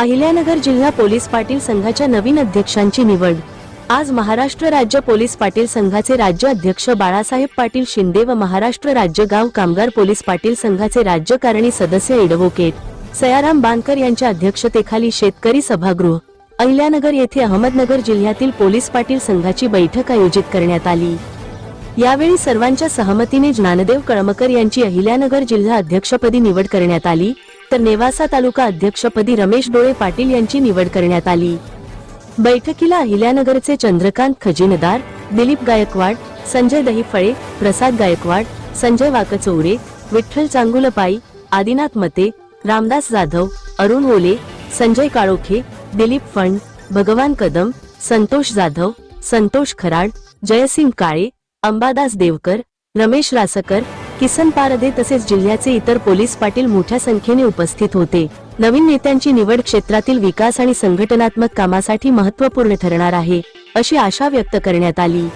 अहिल्यानगर जिल्हा पोलीस पाटील संघाच्या नवीन अध्यक्षांची निवड. आज महाराष्ट्र राज्य पोलीस पाटील संघाचे राज्य अध्यक्ष बाळासाहेब पाटील शिंदे व महाराष्ट्र राज्य गाव कामगार पोलीस पाटील संघाचे राज्यकारणी सदस्य एडव्होकेट सयाराम बांकर यांच्या अध्यक्षतेखाली शेतकरी सभागृह अहिल्यानगर येथे अहमदनगर जिल्ह्यातील पोलीस पाटील संघाची बैठक आयोजित करण्यात आली. यावेळी सर्वांच्या सहमतीने ज्ञानदेव कळमकर यांची अहिल्यानगर जिल्हा अध्यक्षपदी निवड करण्यात आली. तर नेवासा तालुका अध्यक्षपदी रमेश डोळे पाटील यांची निवड करण्यात आली. बैठकीला अहिल्यानगरचे चंद्रकांत खजिनदार दिलीप गायकवाड संजय दहिफळे प्रसाद गायकवाड संजय वाकचौरे विठ्ठल चांगुलपाई आदिनाथ मते रामदास जाधव अरुण ओले संजय काळोखे दिलीप फंड भगवान कदम संतोष जाधव संतोष खराड जयसिंग काळे अंबादास देवकर रमेश रासकर किसन पारदे तसेच जिल्ह्याचे इतर पोलीस पाटील मोठ्या संख्येने उपस्थित होते. नवीन नेत्यांची निवड क्षेत्रातील विकास आणि संघटनात्मक कामासाठी महत्त्वपूर्ण ठरणार आहे अशी आशा व्यक्त करण्यात आली.